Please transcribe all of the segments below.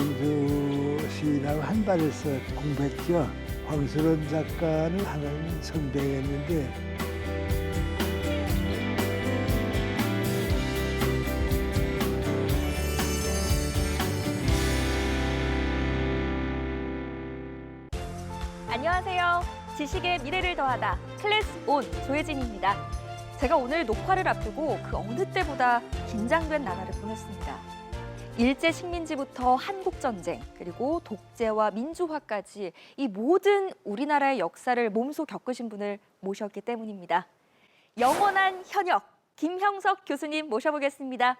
윤동주 시인하고 한 발에서 공부했죠. 황수론 작가는 하나는 선배였는데 안녕하세요. 지식의 미래를 더하다 클래스 온 조혜진입니다. 제가 오늘 녹화를 앞두고 그 어느 때보다 긴장된 나날을 보냈습니다. 일제 식민지부터 한국 전쟁 그리고 독재와 민주화까지 이 모든 우리나라의 역사를 몸소 겪으신 분을 모셨기 때문입니다. 영원한 현역 김형석 교수님 모셔보겠습니다.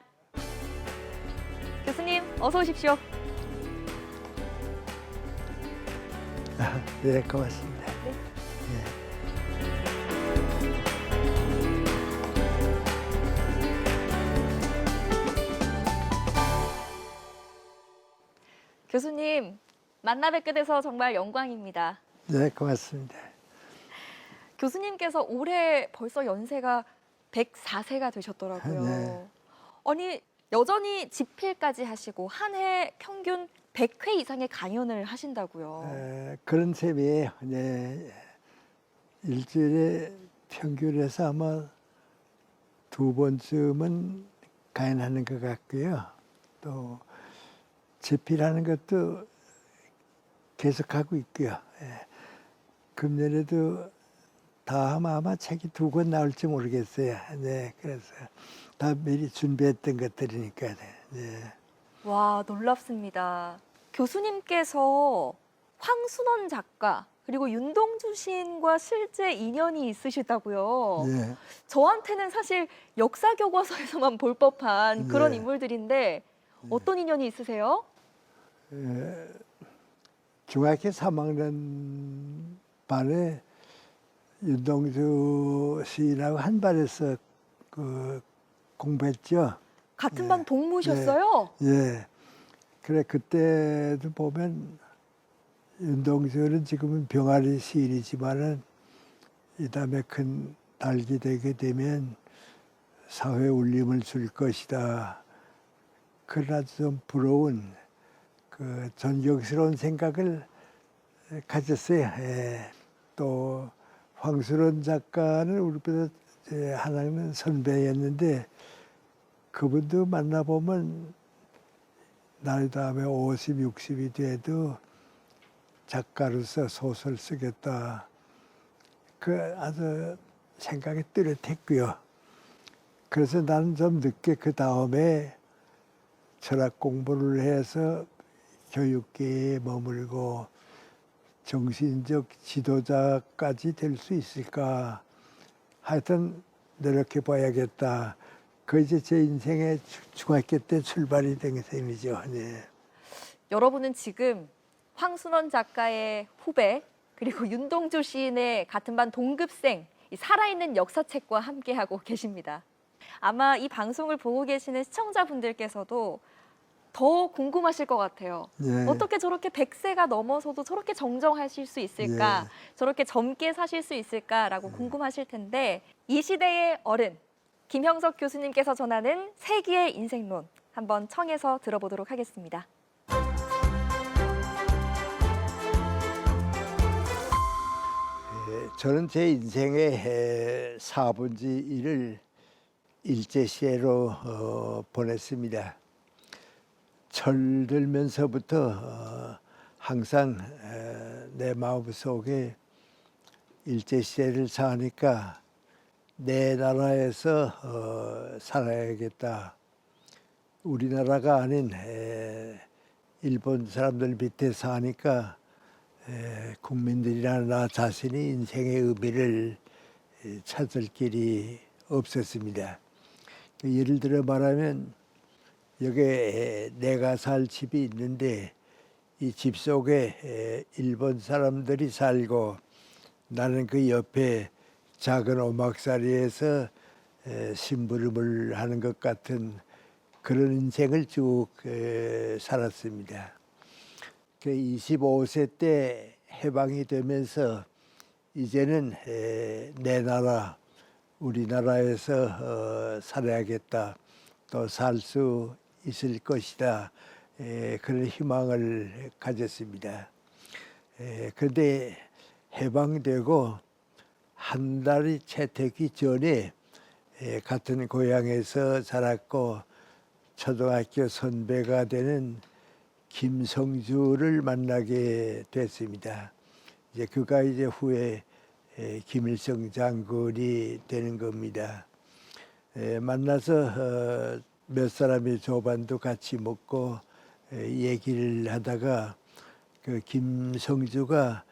교수님 어서 오십시오. 네 고맙습니다. 교수님 만나 뵙게 돼서 정말 영광입니다. 네 고맙습니다. 교수님께서 올해 벌써 연세가 104세가 되셨더라고요. 네. 아니 여전히 집필까지 하시고 한 해 평균 100회 이상의 강연을 하신다고요. 에, 그런 셈이에요. 네. 일주일에 평균에서 아마 두 번쯤은 가연하는 것 같고요. 또 집필하는 것도 계속하고 있고요. 예. 금년에도 다 하면 아마 책이 두 권 나올지 모르겠어요. 네, 그래서 다 미리 준비했던 것들이니까. 네. 와 놀랍습니다. 교수님께서 황순원 작가 그리고 윤동주 시인과 실제 인연이 있으시다고요. 네. 저한테는 사실 역사 교과서에서만 볼 법한 그런 네. 인물들인데 어떤 인연이 있으세요? 중학교 3학년 반에 윤동주 시인하고 한 반에서 그 공부했죠. 같은 네. 반 동무셨어요? 예. 그래 그때도 보면 윤동주는 지금은 병아리 시인이지만은 이 다음에 큰 달기 되게 되면 사회 울림을 줄 것이다. 그러나 좀 부러운 그 존경스러운 생각을 가졌어요. 예. 또 황수론 작가는 우리보다 하나는 선배였는데 그분도 만나보면 나이 다음에 50, 60이 돼도 작가로서 소설 쓰겠다. 그 아주 생각이 뚜렷했고요. 그래서 나는 좀 늦게 그 다음에 철학 공부를 해서 교육계에 머물고 정신적 지도자까지 될 수 있을까. 하여튼 노력해 봐야겠다. 그 이제 제 인생의 주- 중학교 때 출발이 된 셈이죠. 네. 여러분은 지금 황순원 작가의 후배 그리고 윤동주 시인의 같은 반 동급생 이 살아있는 역사책과 함께하고 계십니다. 아마 이 방송을 보고 계시는 시청자분들께서도 더 궁금하실 것 같아요. 네. 어떻게 저렇게 100세가 넘어서도 저렇게 정정하실 수 있을까? 예. 저렇게 젊게 사실 수 있을까라고 궁금하실 텐데 이 시대의 어른 김형석 교수님께서 전하는 세기의 인생론 한번 청해서 들어보도록 하겠습니다. 예, 저는 제 인생의 에, 4분지 1을 일제시대로 어, 보냈습니다. 철들면서부터 어, 항상 에, 내 마음속에 일제시대를 사니까 내 나라에서 어, 살아야겠다. 우리나라가 아닌 에, 일본 사람들 밑에 사니까 에, 국민들이나 나 자신이 인생의 의미를 에, 찾을 길이 없었습니다. 그 예를 들어 말하면 여기에 내가 살 집이 있는데 이 집 속에 에, 일본 사람들이 살고 나는 그 옆에 작은 오막살이에서 에, 심부름을 하는 것 같은 그런 인생을 쭉 에, 살았습니다. 그 25세 때 해방이 되면서 이제는 에, 내 나라 우리나라에서 어, 살아야겠다 또 살 수 있을 것이다 에, 그런 희망을 가졌습니다. 에, 그런데 해방되고 한 달이 채 되기 전에 에, 같은 고향에서 자랐고 초등학교 선배가 되는 김성주를 만나게 됐습니다. 이제 그가 이제 후에 에, 김일성 장군이 되는 겁니다. 에, 만나서 어, 몇 사람이 조반도 같이 먹고 에, 얘기를 하다가 그 김성주가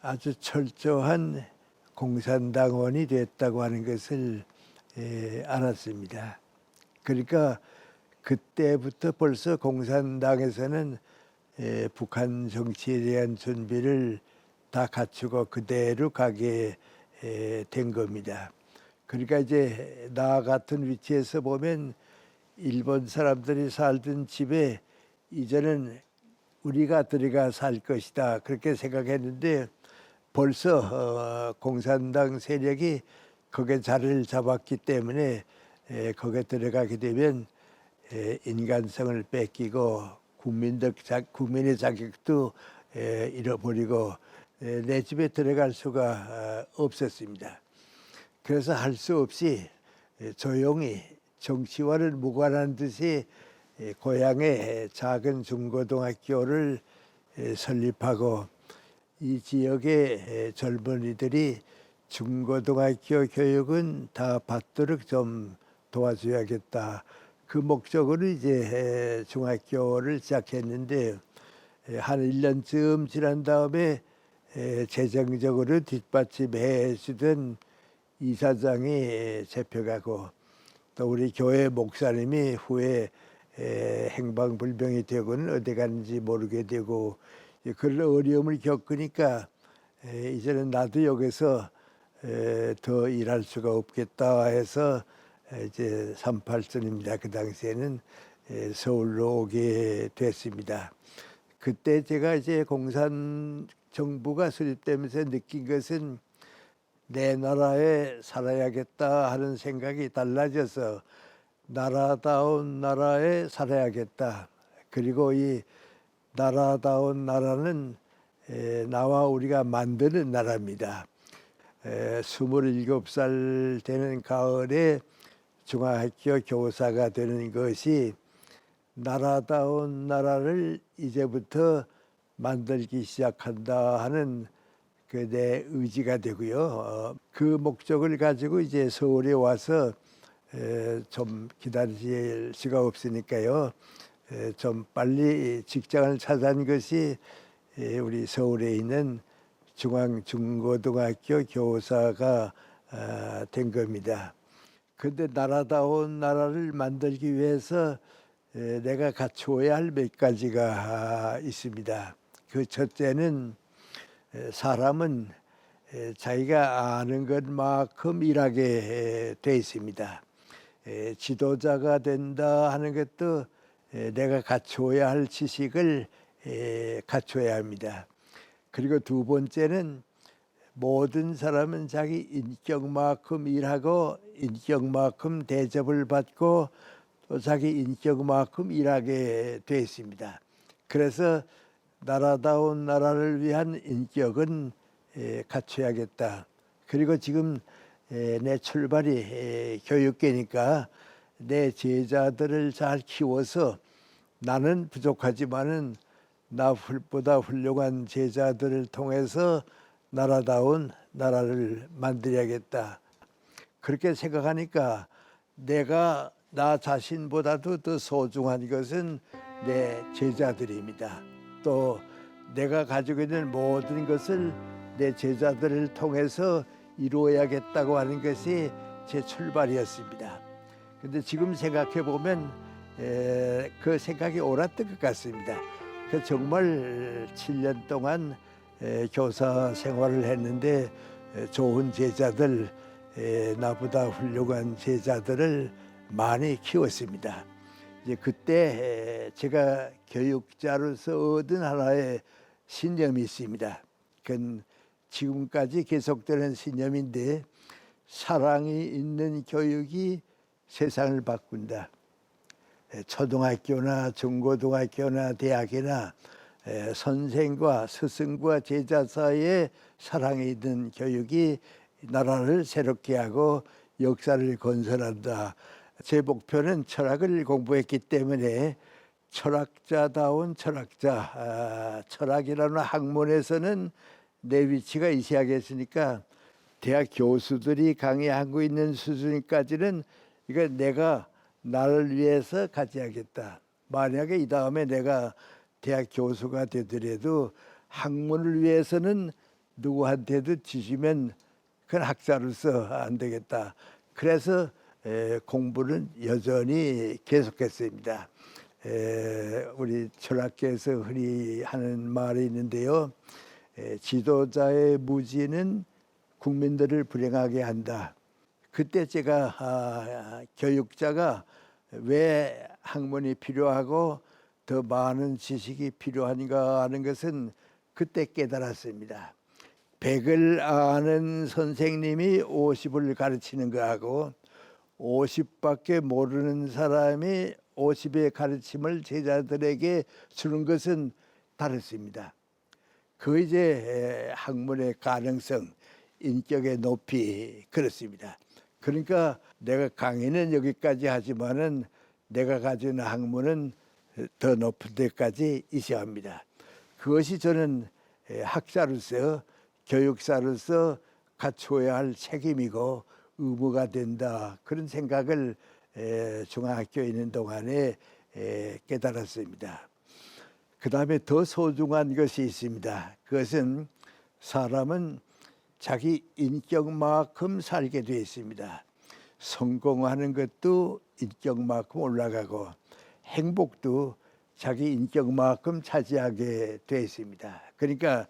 아주 철저한 공산당원이 됐다고 하는 것을 에, 알았습니다. 그러니까 그때부터 벌써 공산당에서는 에, 북한 정치에 대한 준비를 다 갖추고 그대로 가게 에, 된 겁니다. 그러니까 이제 나 같은 위치에서 보면 일본 사람들이 살던 집에 이제는 우리가 들어가 살 것이다 그렇게 생각했는데 벌써 어, 공산당 세력이 거기에 자리를 잡았기 때문에 에, 거기에 들어가게 되면 에, 인간성을 뺏기고 국민적 자, 국민의 자격도 에, 잃어버리고 에, 내 집에 들어갈 수가 어, 없었습니다. 그래서 할 수 없이 에, 조용히 정치와는 무관한 듯이 에, 고향에 작은 중고등학교를 에, 설립하고 이 지역의 에, 젊은이들이 중고등학교 교육은 다 받도록 좀 도와줘야겠다. 그 목적으로 이제 에, 중학교를 시작했는데 에, 한 1년쯤 지난 다음에 에, 재정적으로 뒷받침해 주던 이사장이 에, 잡혀가고 또 우리 교회 목사님이 후에 에, 행방불명이 되고는 어디 갔는지 모르게 되고 그런 어려움을 겪으니까 에, 이제는 나도 여기서 에, 더 일할 수가 없겠다 해서 에, 이제 38선입니다. 그 당시에는 에, 서울로 오게 됐습니다. 그때 제가 이제 공산 정부가 수립되면서 느낀 것은 내 나라에 살아야겠다 하는 생각이 달라져서 나라다운 나라에 살아야겠다. 그리고 이 나라다운 나라는 에, 나와 우리가 만드는 나라입니다. 에, 27살 되는 가을에 중학교 교사가 되는 것이 나라다운 나라를 이제부터 만들기 시작한다 하는 그 내 의지가 되고요. 어, 그 목적을 가지고 이제 서울에 와서 에, 좀 기다릴 수가 없으니까요. 에, 좀 빨리 직장을 찾은 것이 에, 우리 서울에 있는 중앙 중고등학교 교사가 아, 된 겁니다. 근데 나라다운 나라를 만들기 위해서 에, 내가 갖추어야 할 몇 가지가 아, 있습니다. 그 첫째는 에, 사람은 에, 자기가 아는 것만큼 일하게 에, 돼 있습니다. 에, 지도자가 된다 하는 것도 에, 내가 갖추어야 할 지식을 에, 갖춰야 합니다. 그리고 두 번째는 모든 사람은 자기 인격만큼 일하고 인격만큼 대접을 받고 또 자기 인격만큼 일하게 돼 있습니다. 그래서 나라다운 나라를 위한 인격은 에, 갖춰야겠다. 그리고 지금 에, 내 출발이 에, 교육계니까 내 제자들을 잘 키워서 나는 부족하지만은 나보다 훌륭한 제자들을 통해서 나라다운 나라를 만들어야겠다. 그렇게 생각하니까 내가 나 자신보다도 더 소중한 것은 내 제자들입니다. 또 내가 가지고 있는 모든 것을 내 제자들을 통해서 이루어야겠다고 하는 것이 제 출발이었습니다. 근데 지금 생각해 보면 그 생각이 옳았던 것 같습니다. 그 정말 7년 동안 에, 교사 생활을 했는데 에, 좋은 제자들 에, 나보다 훌륭한 제자들을 많이 키웠습니다. 이제 그때 에, 제가 교육자로서 얻은 하나의 신념이 있습니다. 그건 지금까지 계속되는 신념인데 사랑이 있는 교육이 세상을 바꾼다. 에, 초등학교나 중고등학교나 대학이나 에, 선생과 스승과 제자 사이에 사랑이 있는 교육이 나라를 새롭게 하고 역사를 건설한다. 제 목표는 철학을 공부했기 때문에 철학자다운 철학자, 아, 철학이라는 학문에서는 내 위치가 이시하겠으니까 대학 교수들이 강의하고 있는 수준까지는 이거 내가 나를 위해서 가져야겠다. 만약에 이 다음에 내가 대학 교수가 되더라도 학문을 위해서는 누구한테도 지시면 그건 학자로서 안 되겠다. 그래서 에, 공부는 여전히 계속했습니다. 에, 우리 철학계에서 흔히 하는 말이 있는데요. 에, 지도자의 무지는 국민들을 불행하게 한다. 그때 제가 아, 교육자가 왜 학문이 필요하고 더 많은 지식이 필요한가 하는 것은 그때 깨달았습니다. 100을 아는 선생님이 50을 가르치는 거하고 50밖에 모르는 사람이 50의 가르침을 제자들에게 주는 것은 다르습니다. 그 이제 학문의 가능성, 인격의 높이 그렇습니다. 그러니까 내가 강의는 여기까지 하지만은 내가 가진 학문은 더 높은 데까지 있어야 합니다. 그것이 저는 학자로서 교육사로서 갖추어야 할 책임이고 의무가 된다 그런 생각을 에, 중학교에 있는 동안에 에, 깨달았습니다. 그 다음에 더 소중한 것이 있습니다. 그것은 사람은 자기 인격만큼 살게 되어 있습니다. 성공하는 것도 인격만큼 올라가고 행복도 자기 인격만큼 차지하게 되어 있습니다. 그러니까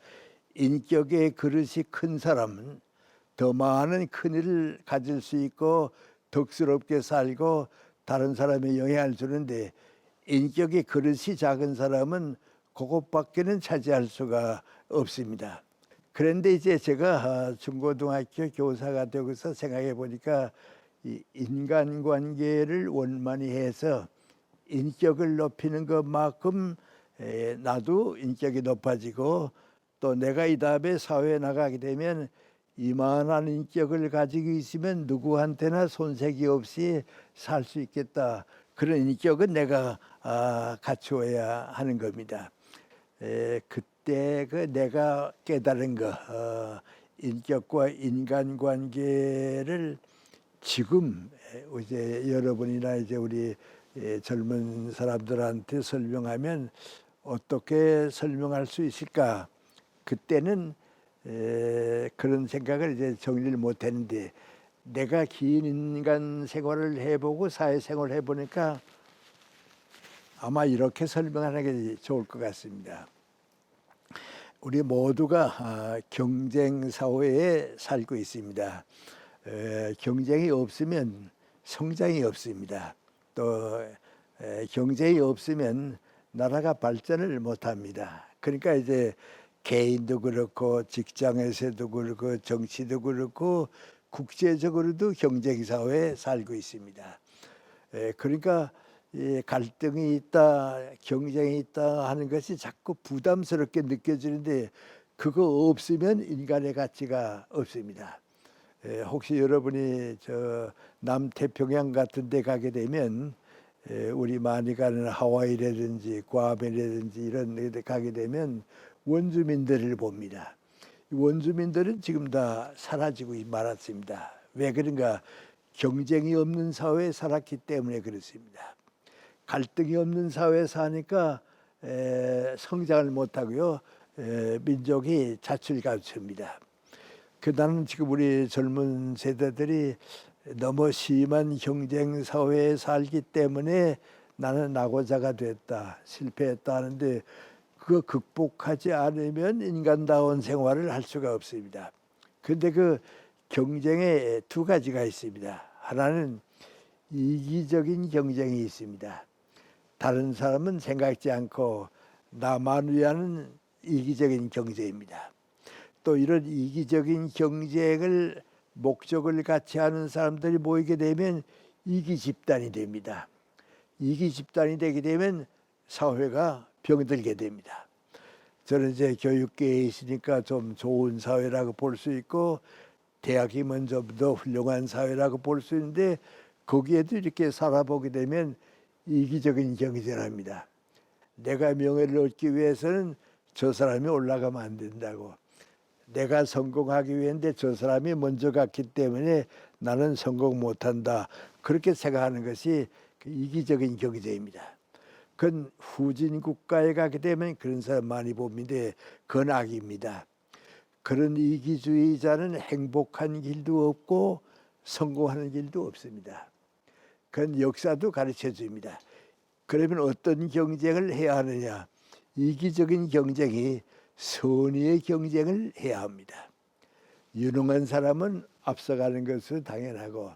인격의 그릇이 큰 사람은 더 많은 큰 일을 가질 수 있고 덕스럽게 살고 다른 사람에 영향을 주는데 인격의 그릇이 작은 사람은 그것밖에는 차지할 수가 없습니다. 그런데 이제 제가 중고등학교 교사가 되고서 생각해 보니까 이 인간관계를 원만히 해서 인격을 높이는 것만큼 에, 나도 인격이 높아지고 또 내가 이 다음에 사회에 나가게 되면 이만한 인격을 가지고 있으면 누구한테나 손색이 없이 살 수 있겠다. 그런 인격은 내가 아, 갖추어야 하는 겁니다. 에, 그때 그 내가 깨달은 거 어, 인격과 인간관계를 지금 에, 이제 여러분이나 이제 우리 에, 젊은 사람들한테 설명하면 어떻게 설명할 수 있을까? 그때는 에, 그런 생각을 이제 정리를 못했는데 내가 긴 인간 생활을 해보고 사회 생활을 해보니까 아마 이렇게 설명하는 게 좋을 것 같습니다. 우리 모두가 아, 경쟁 사회에 살고 있습니다. 에, 경쟁이 없으면 성장이 없습니다. 또 에, 경쟁이 없으면 나라가 발전을 못합니다. 그러니까 이제 개인도 그렇고 직장에서도 그렇고 정치도 그렇고 국제적으로도 경쟁 사회에 살고 있습니다. 에, 그러니까 이 갈등이 있다, 경쟁이 있다 하는 것이 자꾸 부담스럽게 느껴지는데 그거 없으면 인간의 가치가 없습니다. 에, 혹시 여러분이 저 남태평양 같은 데 가게 되면 에, 우리 많이 가는 하와이라든지 괌이라든지 이런 데 가게 되면 원주민들을 봅니다. 이 원주민들은 지금 다 사라지고 말았습니다. 왜 그런가? 경쟁이 없는 사회에 살았기 때문에 그렇습니다. 갈등이 없는 사회에 사니까 에, 성장을 못하고요. 에, 민족이 자출가출입니다. 그 나는 지금 우리 젊은 세대들이 너무 심한 경쟁 사회에 살기 때문에 나는 낙오자가 됐다, 실패했다 하는데 그거 극복하지 않으면 인간다운 생활을 할 수가 없습니다. 근데 그 경쟁에 두 가지가 있습니다. 하나는 이기적인 경쟁이 있습니다. 다른 사람은 생각지 않고 나만 위하는 이기적인 경쟁입니다. 또 이런 이기적인 경쟁을 목적을 같이 하는 사람들이 모이게 되면 이기 집단이 됩니다. 이기 집단이 되게 되면 사회가 병들게 됩니다. 저는 이제 교육계에 있으니까 좀 좋은 사회라고 볼 수 있고 대학이 먼저 더 훌륭한 사회라고 볼 수 있는데 거기에도 이렇게 살아보게 되면 이기적인 경쟁을 합니다. 내가 명예를 얻기 위해서는 저 사람이 올라가면 안 된다고. 내가 성공하기 위해인데 저 사람이 먼저 갔기 때문에 나는 성공 못한다. 그렇게 생각하는 것이 그 이기적인 경제입니다. 그건 후진 국가에 가게 되면 그런 사람 많이 봅니다. 그건 악입니다. 그런 이기주의자는 행복한 길도 없고 성공하는 길도 없습니다. 그건 역사도 가르쳐 줍니다. 그러면 어떤 경쟁을 해야 하느냐? 이기적인 경쟁이 선의의 경쟁을 해야 합니다. 유능한 사람은 앞서가는 것은 당연하고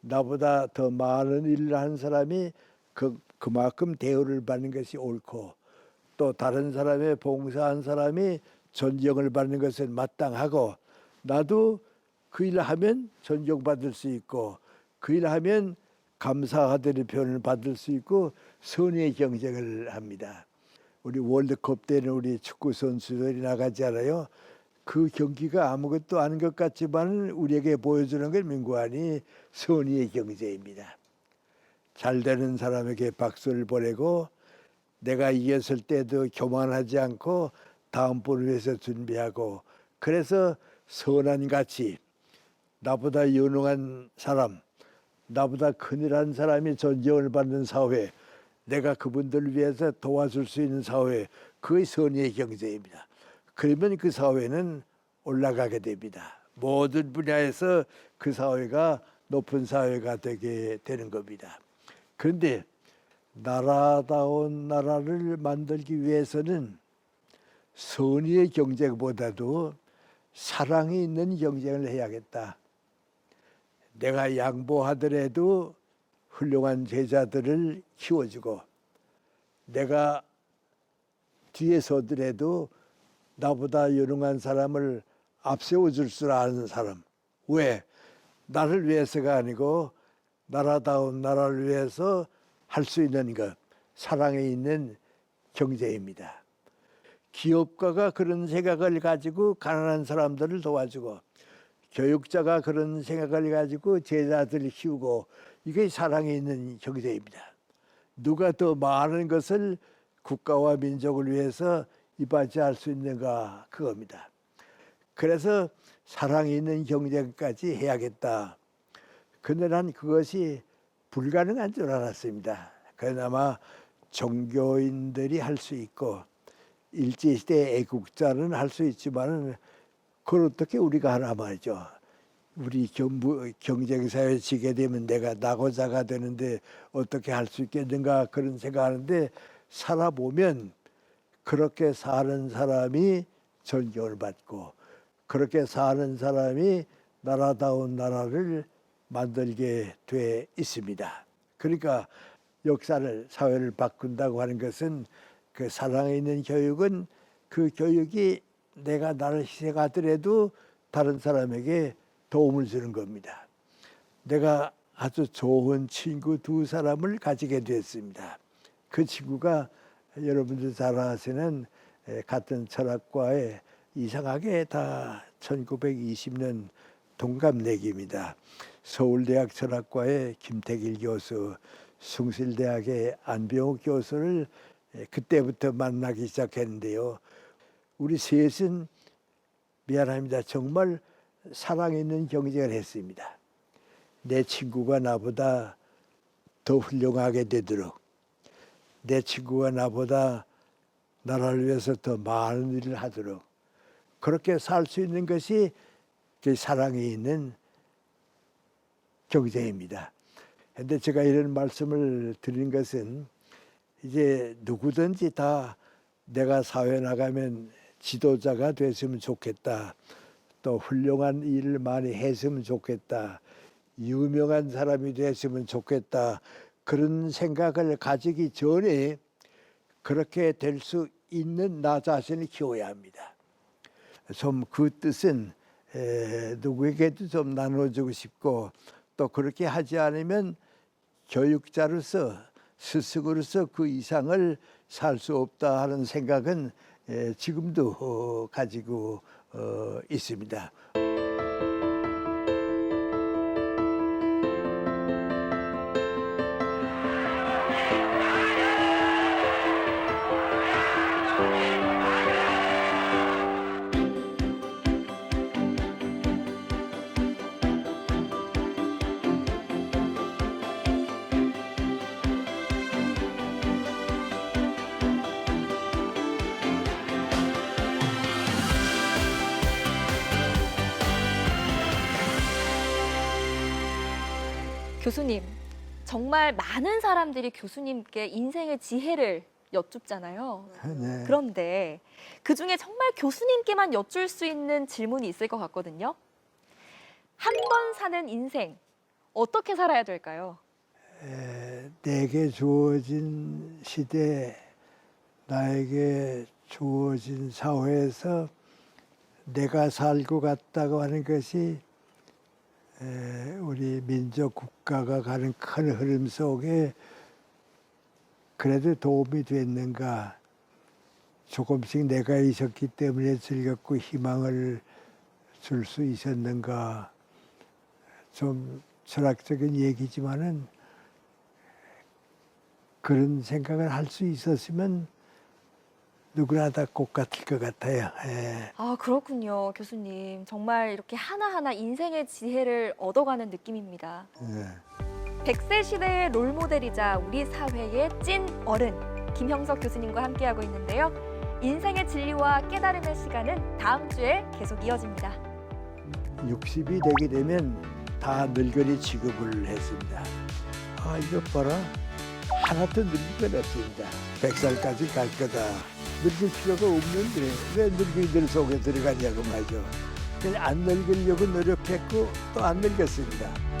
나보다 더 많은 일을 한 사람이 그, 그만큼 대우를 받는 것이 옳고 또 다른 사람의 봉사한 사람이 존경을 받는 것은 마땅하고 나도 그 일을 하면 존경받을 수 있고 그 일을 하면 감사하다는 표현을 받을 수 있고 선의의 경쟁을 합니다. 우리 월드컵 때는 우리 축구 선수들이 나가잖아요. 그 경기가 아무것도 아닌 것 같지만 우리에게 보여주는 건 민구안이 선의의 경제입니다. 잘 되는 사람에게 박수를 보내고 내가 이겼을 때도 교만하지 않고 다음 번을 위해서 준비하고 그래서 선한 가치 나보다 유능한 사람 나보다 큰일한 사람이 존경을 받는 사회 내가 그분들을 위해서 도와줄 수 있는 사회 그의 선의의 경제입니다. 그러면 그 사회는 올라가게 됩니다. 모든 분야에서 그 사회가 높은 사회가 되게 되는 겁니다. 그런데 나라다운 나라를 만들기 위해서는 선의의 경쟁보다도 사랑이 있는 경쟁을 해야겠다. 내가 양보하더라도 훌륭한 제자들을 키워주고 내가 뒤에 서더라도 나보다 유능한 사람을 앞세워 줄 줄 아는 사람. 왜? 나를 위해서가 아니고 나라다운 나라를 위해서 할 수 있는 것. 사랑에 있는 경제입니다. 기업가가 그런 생각을 가지고 가난한 사람들을 도와주고 교육자가 그런 생각을 가지고 제자들을 키우고 이게 사랑에 있는 경제입니다. 누가 더 많은 것을 국가와 민족을 위해서 이바지할 수 있는가 그겁니다. 그래서 사랑이 있는 경쟁까지 해야겠다. 근데 난 그것이 불가능한 줄 알았습니다. 그나마 종교인들이 할 수 있고 일제시대 애국자는 할 수 있지만은 그걸 어떻게 우리가 하나 말이죠. 우리 경부, 경쟁사회 지게 되면 내가 낙오자가 되는데 어떻게 할 수 있겠는가 그런 생각하는데 살아보면 그렇게 사는 사람이 존경을 받고 그렇게 사는 사람이 나라다운 나라를 만들게 돼 있습니다. 그러니까 역사를 사회를 바꾼다고 하는 것은 그 사랑에 있는 교육은 그 교육이 내가 나를 희생하더라도 다른 사람에게 도움을 주는 겁니다. 내가 아주 좋은 친구 두 사람을 가지게 됐습니다. 그 친구가 여러분들 잘 아시는 에, 같은 철학과에 이상하게 다 1920년 동갑내기입니다. 서울대학 철학과의 김태길 교수, 숭실대학의 안병욱 교수를 에, 그때부터 만나기 시작했는데요. 우리 셋은 미안합니다. 정말 사랑 있는 경쟁을 했습니다. 내 친구가 나보다 더 훌륭하게 되도록 내 친구가 나보다 나라를 위해서 더 많은 일을 하도록 그렇게 살 수 있는 것이 그 사랑이 있는 경쟁입니다. 근데 제가 이런 말씀을 드린 것은 이제 누구든지 다 내가 사회 나가면 지도자가 됐으면 좋겠다. 또 훌륭한 일을 많이 했으면 좋겠다. 유명한 사람이 됐으면 좋겠다. 그런 생각을 가지기 전에 그렇게 될 수 있는 나 자신을 키워야 합니다. 좀 그 뜻은 에, 누구에게도 좀 나눠주고 싶고 또 그렇게 하지 않으면 교육자로서 스승으로서 그 이상을 살 수 없다 하는 생각은 에, 지금도 어, 가지고 어, 있습니다. 교수님, 정말 많은 사람들이 교수님께 인생의 지혜를 여쭙잖아요. 네. 그런데 그 중에 정말 교수님께만 여쭐 수 있는 질문이 있을 것 같거든요. 한 번 사는 인생, 어떻게 살아야 될까요? 에, 내게 주어진 시대, 나에게 주어진 사회에서 내가 살고 갔다고 하는 것이 에, 우리 민족 국가가 가는 큰 흐름 속에 그래도 도움이 됐는가? 조금씩 내가 있었기 때문에 즐겁고 희망을 줄 수 있었는가? 좀 철학적인 얘기지만은 그런 생각을 할 수 있었으면 누구나 다 꼭 같을 것 같아요. 예. 아, 그렇군요, 교수님. 정말 이렇게 하나하나 인생의 지혜를 얻어가는 느낌입니다. 예. 100세 시대의 롤모델이자 우리 사회의 찐 어른 김형석 교수님과 함께하고 있는데요. 인생의 진리와 깨달음의 시간은 다음 주에 계속 이어집니다. 60이 되게 되면 다 늙은이 취급을 했습니다. 아 이거 봐라 하나도 늙은 건 없습니다. 100살까지 갈 거다. 늙을 필요가 없는데 왜 늙은이들 속에 들어가냐고 말이죠. 안 늙으려고 노력했고 또 안 늙었습니다.